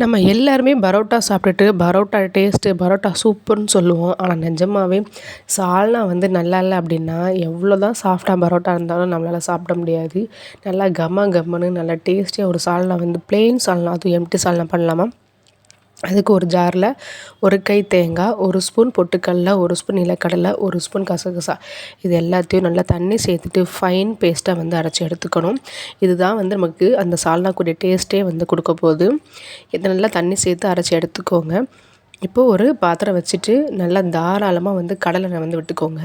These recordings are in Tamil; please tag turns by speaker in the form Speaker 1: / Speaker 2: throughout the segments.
Speaker 1: நம்ம எல்லாருமே பரோட்டா சாப்பிட்டுட்டு பரோட்டா டேஸ்ட்டு பரோட்டா சூப்பர்னு சொல்லுவோம். ஆனால் நிஜமாவே சால்னா வந்து நல்லா இல்லை அப்படின்னா எவ்வளோ தான் சாஃப்டாக பரோட்டா இருந்தாலும் நம்மளால் சாப்பிட முடியாது. நல்லா கம கம்மனு நல்லா டேஸ்டியாக ஒரு சால்னா வந்து ப்ளெயின் சால்னா அதுவும் எம்டி சால்னா பண்ணலாமா? அதுக்கு ஒரு ஜாரில் ஒரு கை தேங்காய் ஒரு ஸ்பூன் பொட்டுக்கடல ஒரு ஸ்பூன் நிலக்கடலை ஒரு ஸ்பூன் கசகசா. இது எல்லாத்தையும் நல்லா தண்ணி சேர்த்துட்டு ஃபைன் பேஸ்ட்டாக வந்து அரைச்சி எடுத்துக்கணும். இதுதான் வந்து நமக்கு அந்த சால்னாக்குடைய டேஸ்ட்டே வந்து கொடுக்க போகுது. இதை நல்லா தண்ணி சேர்த்து அரைச்சி எடுத்துக்கோங்க. இப்போது ஒரு பாத்திரம் வச்சுட்டு நல்லா தாராளமாக வந்து கடலை வந்து விட்டுக்கோங்க.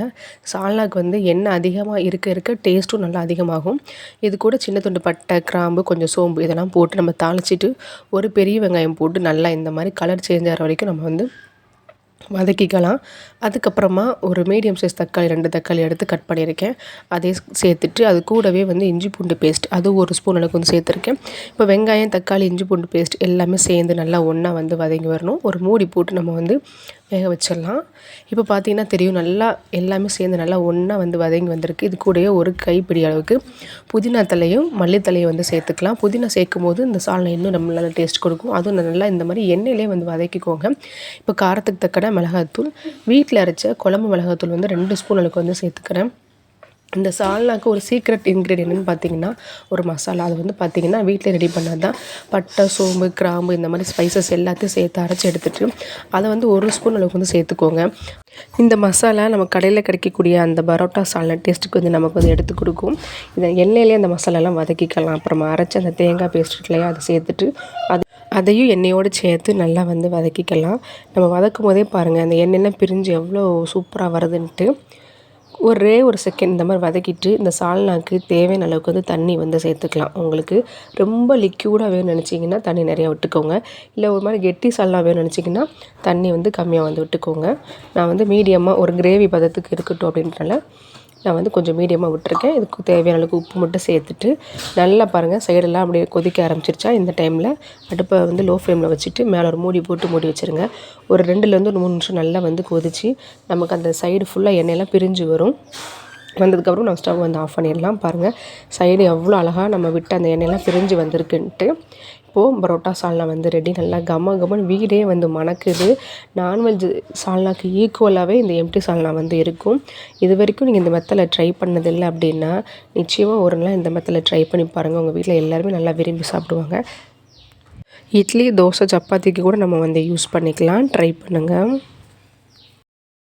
Speaker 1: சால்னாக்கு வந்து எண்ணெய் அதிகமாக இருக்க இருக்க டேஸ்ட்டும் நல்லா அதிகமாகும். இது கூட சின்ன துண்டு பட்டை கிராம்பு கொஞ்சம் சோம்பு இதெல்லாம் போட்டு நம்ம தாளிச்சிட்டு ஒரு பெரிய வெங்காயம் போட்டு நல்லா இந்த மாதிரி கலர் சேஞ்ச் ஆகிற வரைக்கும் நம்ம வந்து வதக்கிக்கலாம். அதுக்கப்புறமா ஒரு மீடியம் சைஸ் தக்காளி ரெண்டு தக்காளி எடுத்து கட் பண்ணியிருக்கேன். அதே சேர்த்துட்டு அது கூடவே வந்து இஞ்சி பூண்டு பேஸ்ட் அது ஒரு ஸ்பூன் அளவுக்கு வந்து சேர்த்துருக்கேன். இப்போ வெங்காயம் தக்காளி இஞ்சி பூண்டு பேஸ்ட் எல்லாமே சேர்ந்து நல்லா ஒன்றா வந்து வதங்கி வரணும். ஒரு மூடி போட்டு நம்ம வந்து வேக வச்சிடலாம். இப்போ பார்த்தீங்கன்னா தெரியும் நல்லா எல்லாமே சேர்ந்து நல்லா ஒன்றா வந்து வதங்கி வந்திருக்கு. இது கூடயே ஒரு கைப்பிடி அளவுக்கு புதினா தலையும் மல்லித்தலையும் வந்து சேர்த்துக்கலாம். புதினா சேர்க்கும் போது இந்த சால்னை இன்னும் நம்ம நல்லா டேஸ்ட் கொடுக்கும். அதுவும் நல்லா இந்த மாதிரி எண்ணெயிலே வந்து வதக்கிக்கோங்க. இப்போ காரத்துக்கு தக்கன மிளகாத்தூள் வீட்டில் அரைச்ச குழம்பு மிளகாத்தூள் வந்து ரெண்டு ஸ்பூன் அளவுக்கு வந்து சேர்த்துக்கிறேன். இந்த சால்னாக்கு ஒரு சீக்ரெட் இன்க்ரீடியன்ட்னு பார்த்தீங்கன்னா ஒரு மசாலா. அது வந்து பார்த்திங்கன்னா வீட்டில் ரெடி பண்ணது தான் பட்டை சோம்பு கிராம்பு இந்த மாதிரி ஸ்பைசஸ் எல்லாத்தையும் சேர்த்து அரைச்சி எடுத்துகிட்டு அதை வந்து ஒரு ஸ்பூன் அளவுக்கு வந்து சேர்த்துக்கோங்க. இந்த மசாலா நம்ம கடையில் கிடைக்கக்கூடிய அந்த பரோட்டா சால்னா டேஸ்ட்டுக்கு வந்து நமக்கு வந்து எடுத்து கொடுக்கும். இந்த எண்ணெயிலே அந்த மசாலாலாம் வதக்கிக்கலாம். அப்புறமா அரைச்சி அந்த தேங்காய் பேஸ்ட் அதை சேர்த்துட்டு அது அதையும் எண்ணெயோடு சேர்த்து நல்லா வந்து வதக்கிக்கலாம். நம்ம வதக்கும் போதே பாருங்கள் அந்த எண்ணெய்லாம் பிரிஞ்சு எவ்வளோ சூப்பராக வருதுன்ட்டு. ஒரே ஒரு செகண்ட் இந்த மாதிரி வதக்கிட்டு இந்த சால்னாக்கு தேவையான அளவுக்கு வந்து தண்ணி வந்து சேர்த்துக்கலாம். உங்களுக்கு ரொம்ப லிக்யூடாக வேணும்னு நினச்சிங்கன்னா தண்ணி நிறையா விட்டுக்கோங்க. இல்லை ஒரு மாதிரி கெட்டி சால்னா வேணும்னு நினச்சிங்கன்னா தண்ணி வந்து கம்மியாக வந்து விட்டுக்கோங்க. நான் வந்து மீடியமாக ஒரு கிரேவி பதத்துக்கு இருக்கட்டும் அப்படின்றனால நான் வந்து கொஞ்சம் மீடியமாக விட்டுருக்கேன். இதுக்கு தேவையான அளவுக்கு உப்பு மட்டும் சேர்த்துட்டு நல்லா பாருங்கள் சைடெல்லாம் அப்படியே கொதிக்க ஆரம்பிச்சிருச்சா? இந்த டைமில் அடுப்பை வந்து லோ ஃப்ளேமில் வச்சுட்டு மேலே ஒரு மூடி போட்டு மூடி வச்சுருங்க. ஒரு ரெண்டுலேருந்து ஒரு மூணு நிமிஷம் நல்லா வந்து கொதித்து நமக்கு அந்த சைடு ஃபுல்லாக எண்ணெயெல்லாம் பிரிஞ்சு வரும். வந்ததுக்கப்புறம் நம்ம ஸ்டவ் வந்து ஆஃப் பண்ணிடலாம். பாருங்கள் சைடு எவ்வளோ அழகாக நம்ம விட்டு அந்த எண்ணெயெல்லாம் பிரிஞ்சு வந்திருக்குன்ட்டு. இப்போது பரோட்டா சால்னா வந்து ரெடி நல்லா கம கமன்னு வீடே வந்து மணக்குது. நான்வெஜ் சால்னாக்கு ஈக்குவலாகவே இந்த எம்டி சால்னா வந்து இருக்கும். இது வரைக்கும் நீங்கள் இந்த மெத்தடில் ட்ரை பண்ணதில்லை அப்படின்னா நிச்சயமாக ஒரு நாள் இந்த மெத்தடில் ட்ரை பண்ணி பாருங்கள் உங்கள் வீட்டில் எல்லாருமே நல்லா விரும்பி சாப்பிடுவாங்க. இட்லி தோசை சப்பாத்திக்கு கூட நம்ம வந்து யூஸ் பண்ணிக்கலாம். ட்ரை பண்ணுங்கள்